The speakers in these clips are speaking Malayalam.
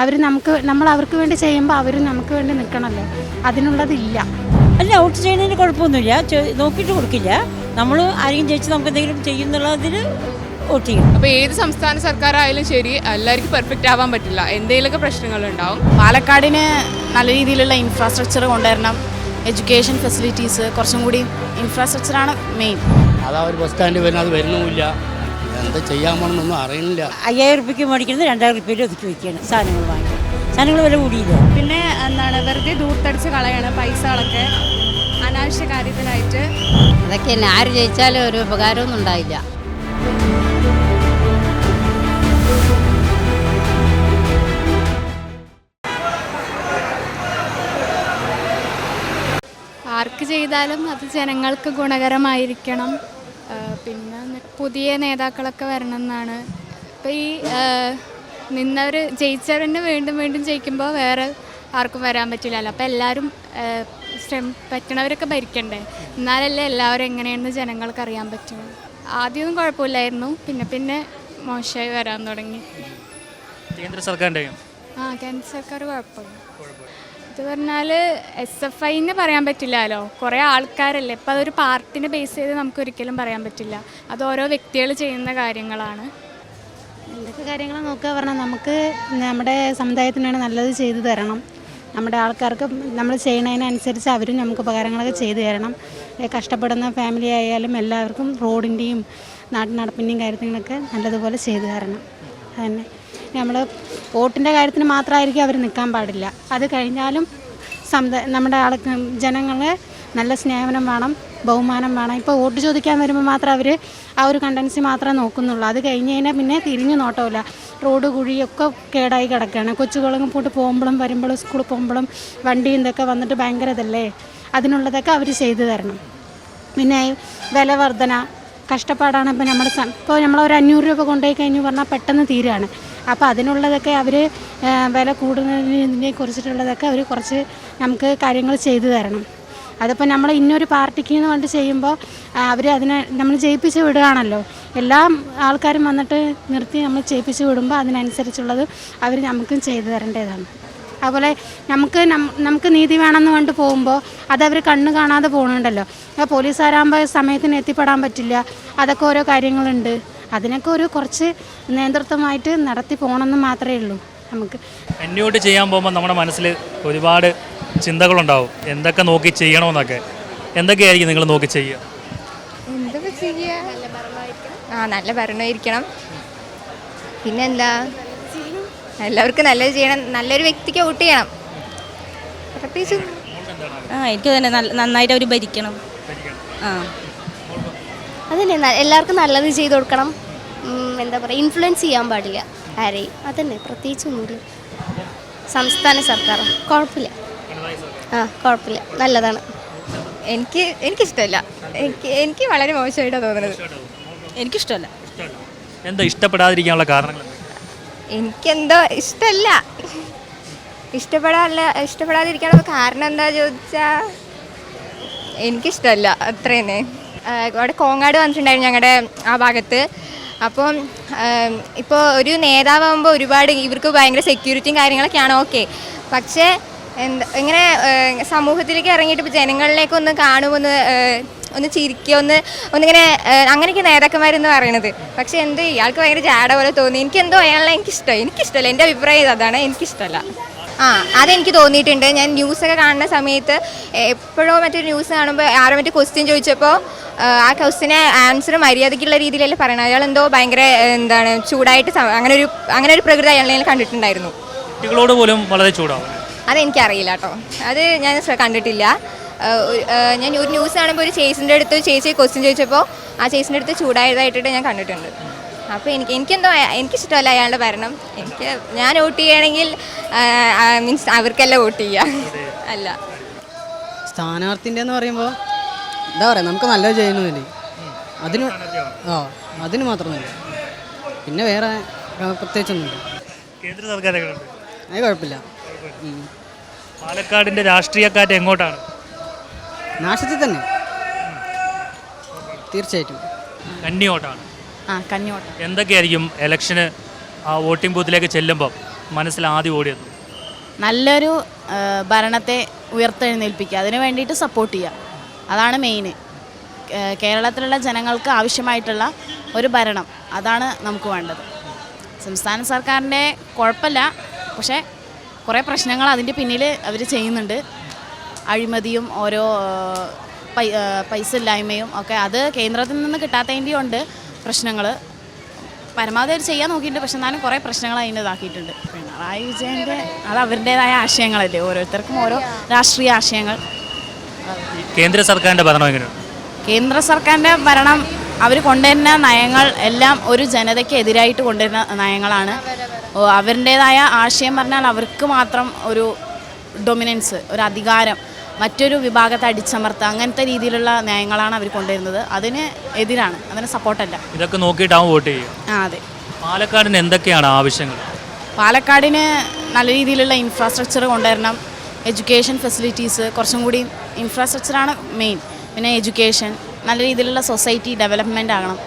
അവർ നമുക്ക് നമ്മൾ അവർക്ക് വേണ്ടി ചെയ്യുമ്പോൾ അവർ നമുക്ക് വേണ്ടി നിൽക്കണമല്ലോ അതിനുള്ളതില്ല. അല്ല ഔട്ട് ചെയ്യുന്നതിന് കുഴപ്പമൊന്നുമില്ല. നോക്കിയിട്ട് കൊടുക്കില്ല. നമ്മൾ ആരെങ്കിലും ജയിച്ച് നമുക്ക് എന്തെങ്കിലും ചെയ്യുന്നുള്ളതിൽ വോട്ട് ചെയ്യും. അപ്പോൾ ഏത് സംസ്ഥാന സർക്കാരായാലും ശരി എല്ലാവർക്കും പെർഫെക്റ്റ് ആവാൻ പറ്റില്ല. എന്തെങ്കിലുമൊക്കെ പ്രശ്നങ്ങളുണ്ടാവും. പാലക്കാടിന് നല്ല രീതിയിലുള്ള ഇൻഫ്രാസ്ട്രക്ചർ കൊണ്ടുവരണം. എഡ്യൂക്കേഷൻ ഫെസിലിറ്റീസ് കുറച്ചും കൂടി ഇൻഫ്രാസ്ട്രക്ചറാണ് മെയിൻ അതാ ഒരു ബസ് സ്റ്റാൻഡ് വരുന്നത് അത് വരുന്നുമില്ല. എന്താ ചെയ്യാൻ പോകണമെന്നൊന്നും അറിയില്ല അയ്യായിരം റുപ്യക്ക് മേടിക്കുന്നത് രണ്ടായിരം റുപ്യയിൽ ഒതുക്കി വയ്ക്കുകയാണ് സാധനങ്ങൾ വാങ്ങിക്കും സാധനങ്ങൾ വില കൂടിയില്ല? പിന്നെ എന്താണ് വെറുതെ ദൂർത്തടിച്ച് കളയാണ് പൈസകളൊക്കെ. അനാവശ്യ കാര്യത്തിനായിട്ട്. അതൊക്കെ തന്നെ ആര് ജയിച്ചാലും ഒരു ഉപകാരമൊന്നും ഉണ്ടായില്ല. ആർക്ക് ചെയ്താലും അത് ജനങ്ങൾക്ക് ഗുണകരമായിരിക്കണം. പിന്നെ പുതിയ നേതാക്കളൊക്കെ വരണം എന്നാണ് ഇപ്പം ഈ നിന്നവർ ജയിച്ചവരെന്നെ വീണ്ടും വീണ്ടും ജയിക്കുമ്പോൾ വേറെ ആർക്കും വരാൻ പറ്റില്ലല്ലോ. അപ്പോൾ എല്ലാവരും ശ്രമ പറ്റണവരൊക്കെ ഭരിക്കണ്ടേ? എന്നാലല്ലേ എല്ലാവരും എങ്ങനെയാണെന്ന് ജനങ്ങൾക്ക് അറിയാൻ പറ്റുള്ളൂ ആദ്യമൊന്നും കുഴപ്പമില്ലായിരുന്നു. പിന്നെ പിന്നെ മോശമായി വരാൻ തുടങ്ങി. കേന്ദ്ര സർക്കാരിന്റെ ആ കേന്ദ്ര സർക്കാർ കുഴപ്പമില്ല. ഇത് പറഞ്ഞാൽ എസ് എഫ് ഐ എന്ന് പറയാൻ പറ്റില്ലല്ലോ കുറേ ആൾക്കാരല്ലേ? ഇപ്പം അതൊരു പാർട്ടിനെ ബേസ് ചെയ്ത് നമുക്ക് ഒരിക്കലും പറയാൻ പറ്റില്ല. അത് ഓരോ വ്യക്തികൾ ചെയ്യുന്ന കാര്യങ്ങളാണ്. എന്തൊക്കെ കാര്യങ്ങൾ നോക്കുക പറഞ്ഞാൽ നമുക്ക് നമ്മുടെ സമുദായത്തിന് വേണ്ടി നല്ലത് ചെയ്തു തരണം. നമ്മുടെ ആൾക്കാർക്ക് നമ്മൾ ചെയ്യണതിനനുസരിച്ച് അവരും നമുക്ക് ഉപകാരങ്ങളൊക്കെ ചെയ്തു തരണം. കഷ്ടപ്പെടുന്ന ഫാമിലി ആയാലും എല്ലാവർക്കും റോഡിന്റെയും നാട്ടിനടപ്പിന്റെയും കാര്യത്തിനൊക്കെ നല്ലതുപോലെ ചെയ്തു തരണം. അതന്നെ. നമ്മൾ വോട്ടിന്റെ കാര്യത്തിന് മാത്രമായിരിക്കും അവർ നിൽക്കാൻ പാടില്ല. അത് കഴിഞ്ഞാലും സംത നമ്മുടെ ആൾ ജനങ്ങളെ നല്ല സ്നേഹനം വേണം ബഹുമാനം വേണം. ഇപ്പോൾ വോട്ട് ചോദിക്കാൻ വരുമ്പോൾ മാത്രം അവർ ആ ഒരു കണ്ടൻസി മാത്രമേ നോക്കുന്നുള്ളൂ. അത് കഴിഞ്ഞ് കഴിഞ്ഞാൽ പിന്നെ തിരിഞ്ഞു നോട്ടമില്ല. റോഡ് കുഴിയൊക്കെ കേടായി കിടക്കുകയാണ് കൊച്ചുകളും പോയിട്ട് പോകുമ്പോഴും വരുമ്പോഴും സ്കൂളിൽ പോകുമ്പോഴും വണ്ടി ഇതൊക്കെ വന്നിട്ട് ഭയങ്കര ഇതല്ലേ? അതിനുള്ളതൊക്കെ അവർ ചെയ്തു തരണം. പിന്നെ വില വർധന കഷ്ടപ്പാടാണ് ഇപ്പോൾ നമ്മുടെ ഇപ്പോൾ നമ്മളൊരു അഞ്ഞൂറ് രൂപ കൊണ്ടുപോയി കഴിഞ്ഞു പറഞ്ഞാൽ പെട്ടെന്ന് തീരുകയാണ് അപ്പോൾ അതിനുള്ളതൊക്കെ അവർ വില കൂടുന്നതിനെ കുറിച്ചിട്ടുള്ളതൊക്കെ അവർ കുറച്ച് നമുക്ക് കാര്യങ്ങൾ ചെയ്തു തരണം. അതിപ്പോൾ നമ്മൾ ഇന്നൊരു പാർട്ടിക്ക് എന്ന് പറഞ്ഞിട്ട് ചെയ്യുമ്പോൾ അവർ അതിനെ നമ്മൾ ജയിപ്പിച്ച് വിടുകയാണല്ലോ. എല്ലാ ആൾക്കാരും വന്നിട്ട് നിർത്തി നമ്മൾ ജയിപ്പിച്ച് വിടുമ്പോൾ അതിനനുസരിച്ചുള്ളത് അവർ നമുക്കും ചെയ്തു തരേണ്ടതാണ്. അതുപോലെ നമുക്ക് നമുക്ക് നീതി വേണമെന്ന് കൊണ്ട് പോകുമ്പോൾ അതവർ കണ്ണ് കാണാതെ പോകുന്നുണ്ടല്ലോ പോലീസുകാരാകുമ്പോൾ സമയത്തിന് എത്തിപ്പെടാൻ പറ്റില്ല. അതൊക്കെ ഓരോ കാര്യങ്ങളുണ്ട്. അതിനൊക്കെ ഒരു കുറച്ച് നേതൃത്വമായിട്ട് നടത്തി പോകണമെന്ന് മാത്രമേ ഉള്ളൂ. നമുക്ക് എന്നോട് ചെയ്യാൻ പോകുമ്പോൾ നമ്മുടെ മനസ്സിൽ ഒരുപാട് ചിന്തകളുണ്ടാവും. എന്തൊക്കെ നോക്കി ചെയ്യണമെന്നൊക്കെ. എന്തൊക്കെയായിരിക്കും നിങ്ങൾ നോക്കി ചെയ്യുക? എന്തൊക്കെ ചെയ്യുക ആ നല്ല ഭരണമായിരിക്കണം. പിന്നെന്താ? എല്ലാവർക്കും നല്ലത് ചെയ്യണം. നല്ലൊരു വ്യക്തിക്ക് വോട്ട് ചെയ്യണം. പ്രത്യേകിച്ച് ആ എനിക്ക് തന്നെ നന്നായിട്ട് അവർ ഭരിക്കണം. ആ. അതന്നെ എല്ലാവർക്കും നല്ലത് ചെയ്ത് കൊടുക്കണം. എന്താ പറയുക ഇൻഫ്ലുവൻസ് ചെയ്യാൻ പാടില്ല ആരെയും. അതന്നെ പ്രത്യേകിച്ച് ഒന്നുമില്ല. സംസ്ഥാന സർക്കാർ. കുഴപ്പമില്ല. ആ കുഴപ്പമില്ല. നല്ലതാണ്. എനിക്ക് എനിക്കിഷ്ടമല്ല. എനിക്ക് എനിക്ക് വളരെ മോശമായിട്ടാണ് തോന്നുന്നത്. എനിക്കിഷ്ടമല്ല. എന്താ ഇഷ്ടപ്പെടാതിരിക്കാനുള്ള കാരണങ്ങൾ? എനിക്കെന്തോ ഇഷ്ടമല്ല. ഇഷ്ടപ്പെടാല്ല ഇഷ്ടപ്പെടാതിരിക്കാനുള്ള കാരണം എന്താ ചോദിച്ചാൽ എനിക്കിഷ്ടമല്ല. അത്രേന്നേ. തന്നെ അവിടെ കോങ്ങാട് വന്നിട്ടുണ്ടായിരുന്നു ഞങ്ങളുടെ ആ ഭാഗത്ത്. അപ്പം ഇപ്പോൾ ഒരു നേതാവാകുമ്പോൾ ഒരുപാട് ഇവർക്ക് ഭയങ്കര സെക്യൂരിറ്റിയും കാര്യങ്ങളൊക്കെയാണ് ഓക്കെ പക്ഷേ എന്താ ഇങ്ങനെ സമൂഹത്തിലേക്ക് ഇറങ്ങിയിട്ട് ഇപ്പോൾ ജനങ്ങളിലേക്ക് ഒന്ന് കാണുമെന്ന് ഒന്ന് ചിരിക്കുക ഒന്ന് ഒന്നിങ്ങനെ അങ്ങനെയൊക്കെ നേതാക്കന്മാരെന്ന് പറയണത്. പക്ഷേ എന്ത് ഇയാൾക്ക് ഭയങ്കര ജാട പോലെ തോന്നി. എനിക്കെന്തോ അയാളെ എനിക്കിഷ്ടം. എനിക്കിഷ്ടമല്ല എന്റെ അഭിപ്രായം അതാണ് എനിക്കിഷ്ടമല്ല ആ അതെനിക്ക് തോന്നിയിട്ടുണ്ട്. ഞാൻ ന്യൂസൊക്കെ കാണുന്ന സമയത്ത് എപ്പോഴോ മറ്റൊരു ന്യൂസ് കാണുമ്പോൾ ആരോ മറ്റേ ക്വസ്റ്റ്യൻ ചോദിച്ചപ്പോൾ ആ ക്വസ്റ്റിനെ ആൻസർ മര്യാദയ്ക്കുള്ള രീതിയിലല്ലേ പറയണത്. അയാൾ എന്തോ ഭയങ്കര എന്താണ് ചൂടായിട്ട് അങ്ങനെ ഒരു അങ്ങനെ ഒരു പ്രകൃതി അയാളെ കണ്ടിട്ടുണ്ടായിരുന്നു. കുട്ടികളോട് പോലും വളരെ ചൂടാവും. അതെനിക്കറിയില്ല കേട്ടോ. അത് ഞാൻ കണ്ടിട്ടില്ല. ഞാൻ ഒരു ന്യൂസ് കാണുമ്പോൾ ഒരു ചേച്ചിന്റെ അടുത്ത് ചേച്ചി ക്വസ്റ്റ്യൻ ചോദിച്ചപ്പോൾ ആ ചേച്ചിന്റെ അടുത്ത് ചൂടായതായിട്ടിട്ട് ഞാൻ കണ്ടിട്ടുണ്ട്. അപ്പോൾ എനിക്ക് എനിക്കെന്തോ എനിക്ക് എനിക്കിഷ്ടമല്ല അയാളുടെ ഭരണം. എനിക്ക് ഞാൻ വോട്ട് ചെയ്യുകയാണെങ്കിൽ മീൻസ് അവർക്കല്ല വോട്ട് ചെയ്യുക. അല്ല. സ്ഥാനാർത്ഥിന്റെ എന്ന് പറയുമ്പോൾ എന്താ പറയുക നമുക്ക് നല്ലത് ചെയ്യുന്നതല്ലേ അതിന് ആ അതിന് മാത്രമല്ല. പിന്നെ വേറെ പ്രത്യേകിച്ചൊന്നുമില്ല. കേന്ദ്ര സർക്കാരൊക്കെ ഉണ്ട് അത് കുഴപ്പമില്ല. പാലക്കാടിന്റെ രാഷ്ട്രീയക്കാറ്റ് എങ്ങോട്ടാണ്? നാശത്തിൽ തന്നെ. തീർച്ചയായിട്ടും. കന്നിയോട്ടാണ്. ആ കഞ്ഞോട്ട എന്തൊക്കെയായിരിക്കും ഇലക്ഷന് ആ വോട്ടിംഗ് ബൂത്തിലേക്ക് ചെല്ലുമ്പോൾ മനസ്സിൽ ആദ്യം ഓടിയത്? നല്ലൊരു ഭരണത്തെ ഉയർത്തെഴുന്നേൽപ്പിക്കുക. അതിനു വേണ്ടിയിട്ട് സപ്പോർട്ട് ചെയ്യുക. അതാണ് മെയിൻ കേരളത്തിലുള്ള ജനങ്ങൾക്ക് ആവശ്യമായിട്ടുള്ള ഒരു ഭരണം. അതാണ് നമുക്ക് വേണ്ടത്. സംസ്ഥാന സർക്കാരിന്റെ കുഴപ്പമില്ല. പക്ഷേ കുറേ പ്രശ്നങ്ങൾ അതിന്റെ പിന്നിൽ അവർ ചെയ്യുന്നുണ്ട്. അഴിമതിയും ഓരോ പൈസ ഇല്ലായ്മയും ഒക്കെ അത് കേന്ദ്രത്തിൽ നിന്ന് കിട്ടാത്തതിന്റെയും ഉണ്ട് പ്രശ്നങ്ങൾ. പരമാവധി അവർ ചെയ്യാൻ നോക്കിയിട്ടുണ്ട്. പക്ഷെ എന്നാലും കുറേ പ്രശ്നങ്ങൾ അതിന്റെ ഇതാക്കിയിട്ടുണ്ട്. പിണറായി വിജയന്റെ അത് അവരുടേതായ ആശയങ്ങളല്ലേ? ഓരോരുത്തർക്കും ഓരോ രാഷ്ട്രീയ ആശയങ്ങൾ. കേന്ദ്ര സർക്കാരിന്റെ ഭരണം എങ്ങനെയാണ് കേന്ദ്ര സർക്കാരിന്റെ ഭരണം അവർ കൊണ്ടുവരുന്ന നയങ്ങൾ എല്ലാം ഒരു ജനതയ്ക്ക് എതിരായിട്ട് കൊണ്ടുവരുന്ന നയങ്ങളാണ്. അവരുടേതായ ആശയം പറഞ്ഞാൽ അവർക്ക് മാത്രം ഒരു ഡൊമിനൻസ് ഒരു അധികാരം മറ്റൊരു വിഭാഗത്തെ അടിച്ചമർത്തുക അങ്ങനത്തെ രീതിയിലുള്ള നയങ്ങളാണ് അവർ കൊണ്ടുവരുന്നത്. അതിന് എതിരാണ് അതിന് സപ്പോർട്ടല്ല. ഇതൊക്കെ നോക്കിയിട്ടാവും വോട്ട് ചെയ്യുക ആ അതെ. പാലക്കാടിന് എന്തൊക്കെയാണ് ആവശ്യങ്ങൾ? പാലക്കാടിന് നല്ല രീതിയിലുള്ള ഇൻഫ്രാസ്ട്രക്ചർ കൊണ്ടുവരണം എഡ്യൂക്കേഷൻ ഫെസിലിറ്റീസ് കുറച്ചും കൂടി ഇൻഫ്രാസ്ട്രക്ചറാണ് മെയിൻ. പിന്നെ എഡ്യൂക്കേഷൻ നല്ല രീതിയിലുള്ള സൊസൈറ്റി ഡെവലപ്മെന്റ് ആകണം.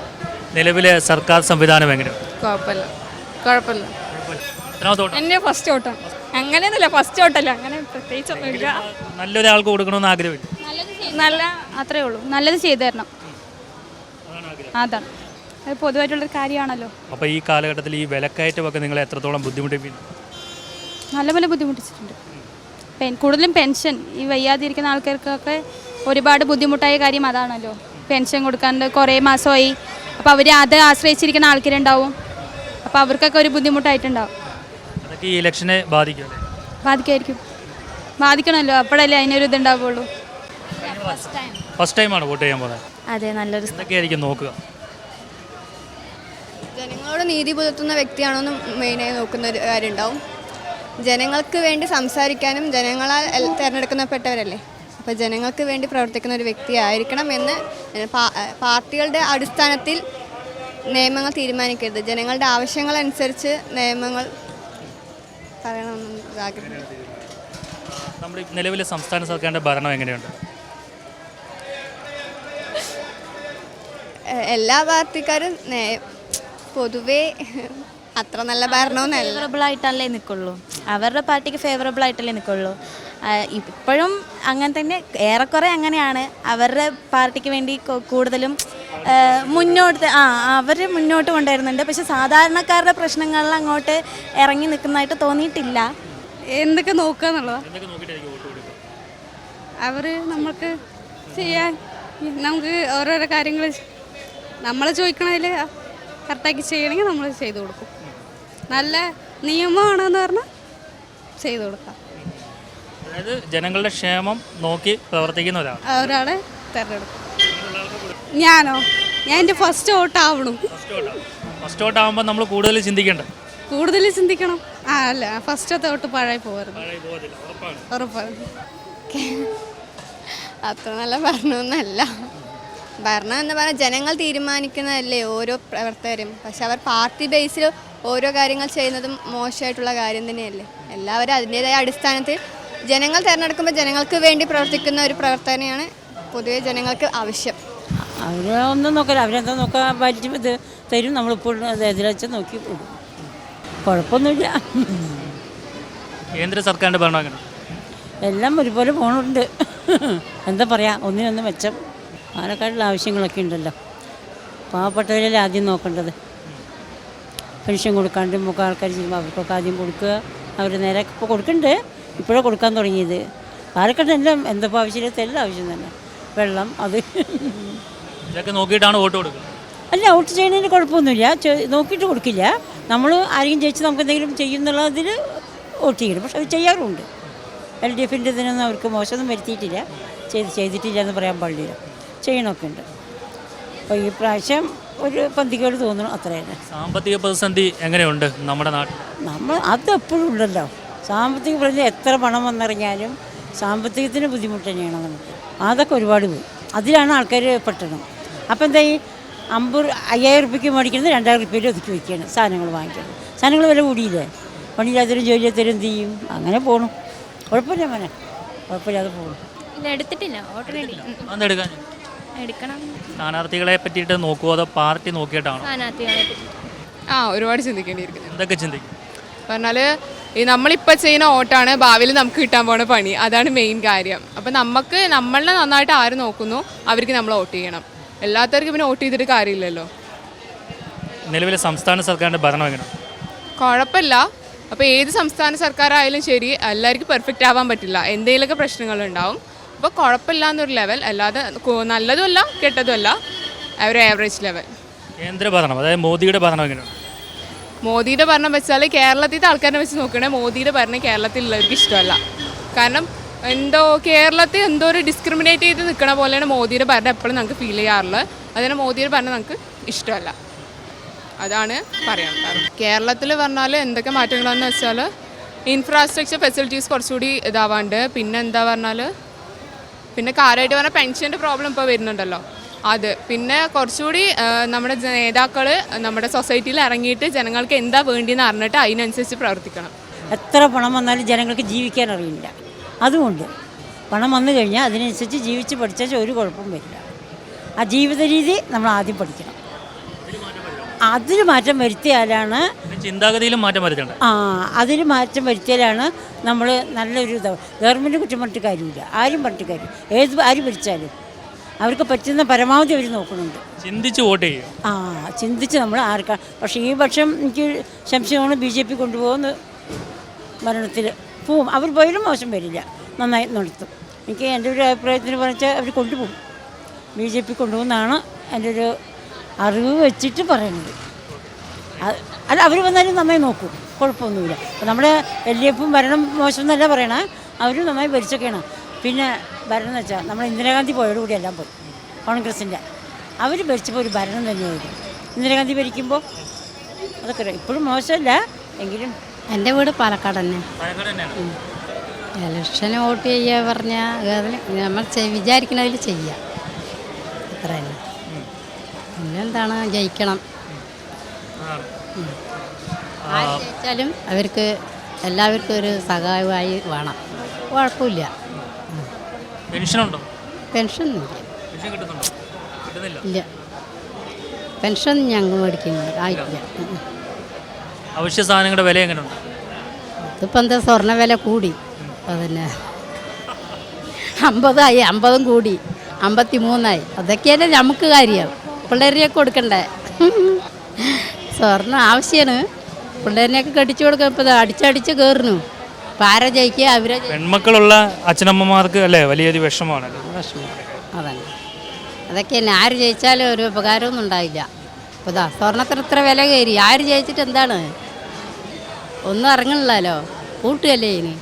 നിലവിലെ സർക്കാർ സംവിധാനം എങ്ങനെ? കുഴപ്പമില്ല. കുഴപ്പമില്ല? എന്റെ ഫസ്റ്റ് ഓട്ടം അങ്ങനെയൊന്നുമില്ല ഫസ്റ്റ് ഓട്ടല്ല അങ്ങനെ പ്രത്യേകിച്ചൊന്നുമില്ല. നല്ലൊരാൾക്ക് കൊടുക്കണമെന്ന് ആഗ്രഹമില്ല? നല്ല അത്രേ ഉള്ളൂ. നല്ലത് ചെയ്തു തരണം. അതാണ് അത് പൊതുവായിട്ടുള്ളൊരു കാര്യമാണല്ലോ. അപ്പോൾ ഈ കാലഘട്ടത്തിൽ ഈ വിലക്കയറ്റമൊക്കെ നിങ്ങളെ എത്രത്തോളം ബുദ്ധിമുട്ടിപ്പിക്കുന്നു? നല്ലപോലെ ബുദ്ധിമുട്ടിച്ചിട്ടുണ്ട്. പെൻ കൂടുതലും പെൻഷൻ ഈ വയ്യാതിരിക്കുന്ന ആൾക്കാർക്കൊക്കെ ഒരുപാട് ബുദ്ധിമുട്ടായ കാര്യം അതാണല്ലോ. പെൻഷൻ കൊടുക്കാണ്ട് കുറേ മാസമായി. അപ്പോൾ അവർ അത് ആശ്രയിച്ചിരിക്കുന്ന ആൾക്കാരുണ്ടാവും. അപ്പോൾ അവർക്കൊക്കെ ഒരു ബുദ്ധിമുട്ടായിട്ടുണ്ടാവും. അതൊക്കെ ഈ ഇലക്ഷനെ ബാധിക്കുമല്ലേ ബാധിക്കായിരിക്കും. ബാധിക്കണമല്ലോ. അപ്പോഴല്ലേ അതിനൊരു ഇതുണ്ടാവുള്ളൂ. ഫസ്റ്റ് ടൈമാണ് വോട്ട് ചെയ്യാൻ പോകുന്നത്. അതെ നല്ലൊരു എന്തൊക്കെയായിരിക്കും നോക്കുക? ജനങ്ങളോട് നീതി പുലർത്തുന്ന വ്യക്തിയാണോന്ന് മെയിനായി നോക്കുന്ന ഒരു കാര്യം ഉണ്ടാവും. ജനങ്ങൾക്ക് വേണ്ടി സംസാരിക്കാനും ജനങ്ങളാൽ തിരഞ്ഞെടുക്കുന്നപ്പെട്ടവരല്ലേ തിരഞ്ഞെടുക്കപ്പെട്ടവരല്ലേ? അപ്പോൾ ജനങ്ങൾക്ക് വേണ്ടി പ്രവർത്തിക്കുന്ന ഒരു വ്യക്തി ആയിരിക്കണം എന്ന് പാർട്ടികളുടെ അടിസ്ഥാനത്തിൽ നിയമങ്ങൾ തീരുമാനിക്കരുത്. ജനങ്ങളുടെ ആവശ്യങ്ങൾ അനുസരിച്ച് നിയമങ്ങൾ പറയണമെന്ന് ആഗ്രഹം. നമ്മുടെ നിലവിലെ സംസ്ഥാന സർക്കാരിന്റെ ഭരണം എങ്ങനെയുണ്ട്? എല്ലാ പാർട്ടിക്കാരും പൊതുവേ അത്ര നല്ല ഭരണമൊന്നുമല്ല ഫേവറബിൾ ആയിട്ടല്ലേ നിൽക്കുള്ളൂ അവരുടെ പാർട്ടിക്ക് ഫേവറബിൾ ആയിട്ടല്ലേ നിൽക്കുള്ളൂ ഇപ്പോഴും അങ്ങനെ തന്നെ ഏറെക്കുറെ അങ്ങനെയാണ്. അവരുടെ പാർട്ടിക്ക് വേണ്ടി കൂടുതലും മുന്നോട്ട് ആ അവർ മുന്നോട്ട് കൊണ്ടുവരുന്നുണ്ട്. പക്ഷെ സാധാരണക്കാരുടെ പ്രശ്നങ്ങളിൽ അങ്ങോട്ട് ഇറങ്ങി നിൽക്കുന്നതായിട്ട് തോന്നിയിട്ടില്ല. എന്തൊക്കെ നോക്കുക കൊടുക്കുക? അവർ നമുക്ക് ചെയ്യാൻ നമുക്ക് ഓരോരോ കാര്യങ്ങൾ നമ്മൾ ചോദിക്കണതിൽ കറക്റ്റാക്കി ചെയ്യണമെങ്കിൽ നമ്മൾ ചെയ്തു കൊടുക്കും. നല്ല നിയമമാണെന്ന് പറഞ്ഞാൽ ചെയ്തു കൊടുക്കാം. അതായത് ജനങ്ങളുടെ ക്ഷേമം നോക്കി പ്രവർത്തിക്കുന്ന ഒരാൾ. ഒരാളെ തിരഞ്ഞെടുക്കും. ഞാനോ? ഞാൻ എന്റെ ഫസ്റ്റ് വോട്ട് ആവണം. First vote. ആവുമ്പോൾ നമ്മൾ കൂടുതൽ ചിന്തിക്കേണ്ട കൂടുതൽ ചിന്തിക്കണം. ആ അല്ല ഫസ്റ്റത്തെ വോട്ട് പഴയ പോകരുത്. ഉറപ്പാണ്. അത്ര നല്ല ഭരണമൊന്നല്ല ഭരണം എന്ന് പറഞ്ഞാൽ ജനങ്ങൾ തീരുമാനിക്കുന്നതല്ലേ ഓരോ പ്രവർത്തകരും. പക്ഷെ അവർ പാർട്ടി ബേസിൽ ഓരോ കാര്യങ്ങൾ ചെയ്യുന്നതും മോശമായിട്ടുള്ള കാര്യം തന്നെയല്ലേ? എല്ലാവരും അതിന്റേതായ അടിസ്ഥാനത്തിൽ ജനങ്ങൾ തിരഞ്ഞെടുക്കുമ്പോൾ ജനങ്ങൾക്ക് വേണ്ടി പ്രവർത്തിക്കുന്ന ഒരു പ്രവർത്തനയാണ് പൊതുവെ ജനങ്ങൾക്ക് ആവശ്യം. അവർ ഒന്നും നോക്കില്ല അവരെന്താ നോക്കാൻ പറ്റും ഇത് തരും. നമ്മളിപ്പോൾ എതിരച്ച് നോക്കി പോകും. കുഴപ്പമൊന്നുമില്ല. കേന്ദ്ര സർക്കാരിന്റെ ഭരണം എല്ലാം ഒരുപോലെ പോകണുണ്ട് എന്താ പറയുക ഒന്നിനൊന്ന് മെച്ചം. പാലക്കാടുള്ള ആവശ്യങ്ങളൊക്കെ ഉണ്ടല്ലോ. പാവപ്പെട്ടവരല്ലേ ആദ്യം നോക്കേണ്ടത്. പെൻഷൻ കൊടുക്കാണ്ട് മുഖ ആൾക്കാർ ചെയ്യുമ്പോൾ അവർക്കൊക്കെ ആദ്യം കൊടുക്കുക. അവർ നേരെ ഇപ്പോൾ കൊടുക്കുന്നുണ്ട് ഇപ്പോഴാണ് കൊടുക്കാൻ തുടങ്ങിയത്. പാലക്കാട് എല്ലാം എന്തപ്പോൾ ആവശ്യമില്ലാത്ത എല്ലാ ആവശ്യം തന്നെ. വെള്ളം അത്. ഇതൊക്കെ നോക്കിയിട്ടാണ് വോട്ട് കൊടുക്കുക. അല്ല വോട്ട് ചെയ്യുന്നതിന് കുഴപ്പമൊന്നുമില്ല. നോക്കിയിട്ട് കൊടുക്കില്ല. നമ്മൾ ആരെങ്കിലും ജയിച്ച് നമുക്ക് എന്തെങ്കിലും ചെയ്യുന്നുള്ളതിൽ വോട്ട് ചെയ്യണം. പക്ഷെ അത് ചെയ്യാറുമുണ്ട് എൽ ഡി എഫിന്റെ ഇതിനൊന്നും അവർക്ക് മോശമൊന്നും വരുത്തിയിട്ടില്ല. ചെയ്ത് ചെയ്തിട്ടില്ല എന്ന് പറയാൻ പാടില്ല. ചെയ്യണമൊക്കെ ഉണ്ട്. അപ്പോൾ ഈ പ്രാവശ്യം ഒരു പന്തികേട് തോന്നണം അത്രയാണ് സാമ്പത്തിക പ്രതിസന്ധി എങ്ങനെയുണ്ട് നമ്മുടെ നാട്ടിൽ? നമ്മൾ അത് എപ്പോഴും ഉണ്ടല്ലോ. സാമ്പത്തിക പ്രതിസന്ധി എത്ര പണം വന്നിറങ്ങിയാലും സാമ്പത്തികത്തിന് ബുദ്ധിമുട്ട് തന്നെയാണ് നമുക്ക്. അതൊക്കെ ഒരുപാട് പോയി. അതിലാണ് ആൾക്കാർ പെട്ടണം അപ്പോൾ എന്താ ഈ അമ്പത് അയ്യായിരം റുപ്യക്ക് മേടിക്കുന്നത് രണ്ടായിരം റുപ്യയിൽ ഒതുക്കി വയ്ക്കുകയാണ് സാധനങ്ങൾ വാങ്ങിക്കുന്നത് സാധനങ്ങൾ വില കൂടിയില്ലേ? പണിയില്ലാത്തവരും ജോലിയാത്തവരും എന്ത് ചെയ്യും? അങ്ങനെ പോകണം കുഴപ്പമില്ല മോനെ. കുഴപ്പമില്ലാതെ പോകണം ഇല്ല എടുത്തിട്ടില്ല. ഓട്ടോ എടുക്കണം. സ്ഥാനാർത്ഥികളെ പറ്റിയിട്ട് നോക്കുമോ അതോ പാർട്ടി നോക്കിയിട്ടാണോ? സ്ഥാനാർത്ഥികളെ ആ ഒരുപാട് ചിന്തിക്കേണ്ടിയിരിക്കുന്നു. എന്തൊക്കെ ചിന്തിക്കും? പറഞ്ഞാൽ ഈ നമ്മളിപ്പോൾ ചെയ്യുന്ന ഓട്ടാണ് ഭാവിയിൽ നമുക്ക് കിട്ടാൻ പോണ പണി. അതാണ് മെയിൻ കാര്യം. അപ്പം നമുക്ക് നമ്മളെ നന്നായിട്ട് ആര് നോക്കുന്നു അവർക്ക് നമ്മൾ വോട്ട് ചെയ്യണം. എല്ലാത്തവർക്കും പിന്നെ വോട്ട് ചെയ്തിട്ട് കാര്യമില്ലല്ലോ. നിലവിലെ സംസ്ഥാന സർക്കാരിന്റെ ഭരണം എങ്ങനെ കുഴപ്പമില്ല. അപ്പോൾ ഏത് സംസ്ഥാന സർക്കാരായാലും ശരി എല്ലാവർക്കും പെർഫെക്റ്റ് ആവാൻ പറ്റില്ല. എന്തെങ്കിലുമൊക്കെ പ്രശ്നങ്ങളുണ്ടാവും. അപ്പോൾ കുഴപ്പമില്ല എന്നൊരു ലെവൽ അല്ലാതെ നല്ലതുമല്ല കെട്ടതുമല്ല. ഒരു ആവറേജ് ലെവൽ കേന്ദ്ര ഭരണം അതായത് മോദിയുടെ ഭരണം എങ്ങനെയാണ് മോദിയുടെ ഭരണം വെച്ചാൽ കേരളത്തിലത്തെ ആൾക്കാരെ വെച്ച് നോക്കണേ മോദിയുടെ ഭരണം കേരളത്തിലുള്ളവർക്ക് ഇഷ്ടമല്ല. കാരണം എന്തോ കേരളത്തിൽ എന്തോ ഒരു ഡിസ്ക്രിമിനേറ്റ് ചെയ്ത് നിൽക്കണ പോലെയാണ് മോദിയുടെ ഭരണം എപ്പോഴും നമുക്ക് ഫീൽ ചെയ്യാറുള്ളത്. അതിന് മോദിയുടെ ഭരണം നമുക്ക് ഇഷ്ടമല്ല. അതാണ് കാരണം കേരളത്തിൽ പറഞ്ഞാൽ എന്തൊക്കെ മാറ്റങ്ങളാണെന്ന് വെച്ചാൽ ഇൻഫ്രാസ്ട്രക്ചർ ഫെസിലിറ്റീസ് കുറച്ചുകൂടി ഇതാവാണ്ട്. പിന്നെ എന്താ പറഞ്ഞാൽ പിന്നെ കാര്യമായിട്ട് പറഞ്ഞാൽ പെൻഷന്റെ പ്രോബ്ലം ഇപ്പോൾ വരുന്നുണ്ടല്ലോ. അത് പിന്നെ കുറച്ചുകൂടി നമ്മുടെ നേതാക്കൾ നമ്മുടെ സൊസൈറ്റിയിൽ ഇറങ്ങിയിട്ട് ജനങ്ങൾക്ക് എന്താ വേണ്ടിയെന്ന് അറിഞ്ഞിട്ട് അതിനനുസരിച്ച് പ്രവർത്തിക്കണം. എത്ര പണം വന്നാലും ജനങ്ങൾക്ക് ജീവിക്കാൻ അറിയില്ല. അതുകൊണ്ട് പണം വന്നു കഴിഞ്ഞാൽ അതിനനുസരിച്ച് ജീവിച്ച് പഠിച്ചാൽ ഒരു കുഴപ്പം വരില്ല. ആ ജീവിത രീതി നമ്മൾ ആദ്യം പഠിക്കണം. അതിൽ മാറ്റം വരുത്തിയാലാണ് ചിന്താഗതിയിലും മാറ്റം വരുത്തേണ്ടത് ആ അതിന് മാറ്റം വരുത്തിയാലാണ് നമ്മൾ നല്ലൊരു ഇതാവും ഗവൺമെന്റ് കുറ്റം പറഞ്ഞിട്ട് കാര്യമില്ല. ആരും പറഞ്ഞിട്ട് കാര്യം ഏത് ആര് ഭരിച്ചാലും. അവർക്ക് പറ്റുന്ന പരമാവധി അവർ നോക്കുന്നുണ്ട്. ചിന്തിച്ച് വോട്ട് ചെയ്യും. ആ ചിന്തിച്ച് നമ്മൾ ആർക്കാ പക്ഷേ ഈ പക്ഷം എനിക്ക് സംശയമാണ് ബി ജെ പി കൊണ്ടുപോകുന്ന മരണത്തിൽ പോവും. അവർ പോയാലും മോശം വരില്ല നന്നായി നടത്തും. എനിക്ക് എന്റെ ഒരു അഭിപ്രായത്തിന് പറഞ്ഞാൽ അവർ കൊണ്ടുപോകും. ബി ജെ പി കൊണ്ടുപോകുന്നതാണ് എന്റെ ഒരു അറിവ് വെച്ചിട്ട് പറയുന്നത് അത് അല്ല അവർ വന്നാലും നന്നായി നോക്കും. കുഴപ്പമൊന്നുമില്ല. നമ്മുടെ എൽ ഡി എഫും ഭരണം മോശം എന്നല്ല പറയണേ. അവരും നന്നായി ഭരിച്ചൊക്കെയാണ്. പിന്നെ ഭരണം എന്ന് വെച്ചാൽ നമ്മൾ ഇന്ദിരാഗാന്ധി പോയോടുകൂടി എല്ലാം പോയി. കോൺഗ്രസിന്റെ. അവർ ഭരിച്ചപ്പോൾ ഒരു ഭരണം തന്നെയായിരുന്നു. ഇന്ദിരാഗാന്ധി ഭരിക്കുമ്പോൾ അതൊക്കെ ഇപ്പോഴും മോശമല്ല. എങ്കിലും എന്റെ വീട് പാലക്കാട് തന്നെ. പാലക്കാട് തന്നെയാണ്? ഇലക്ഷന് വോട്ട് ചെയ്യുക പറഞ്ഞാൽ നമ്മൾ വിചാരിക്കുന്നതിൽ ചെയ്യാം. ചെയ്യുക അത്ര തന്നെ പിന്നെന്താണ് ജയിക്കണം. ആര് ജയിച്ചാലും അവർക്ക് എല്ലാവർക്കും ഒരു സഹായമായി വേണം. കുഴപ്പമില്ല. പെൻഷനുണ്ടോ? പെൻഷൻ ഇല്ല പെൻഷൻ കിട്ടുന്നുണ്ടോ? കിട്ടുന്നില്ല. ഇല്ല. പെൻഷൻ ഞങ്ങൾ മേടിക്കുന്നില്ല. ആയിട്ടില്ല. അവശ്യ സാധനങ്ങളുടെ വില എങ്ങനെയുണ്ട്? ഇതിപ്പോൾ എന്താ സ്വർണ വില കൂടി. അതന്നെ അമ്പതായി അമ്പതും കൂടി. അമ്പത്തി മൂന്നായി അതൊക്കെയല്ലേ നമുക്ക് കാര്യം. പിള്ളേരെയൊക്കെ കൊടുക്കണ്ടേ? സ്വർണം ആവശ്യമാണ് പിള്ളേരിനെയൊക്കെ കടിച്ചു കൊടുക്കാൻ ഇപ്പോൾ അടിച്ചടിച്ച് കയറുന്നു പാര ആരാ ജയിക്കുക? അവരെ പെൺമക്കളുള്ള അച്ഛനമ്മമാർക്ക് അല്ലേ വലിയൊരു വിഷമമാണ്. വിഷമം അതന്നെ. അതൊക്കെ തന്നെ. ആര് ജയിച്ചാലും ഒരു ഉപകാരമൊന്നും ഉണ്ടായില്ല അപ്പോൾ ഇതാ സ്വർണത്തിന് ഇത്ര വില കയറി. ആര് ജയിച്ചിട്ട് എന്താണ്? ഒന്നും ഇറങ്ങണില്ലല്ലോ കൂട്ടുകയല്ലേ ഇനി?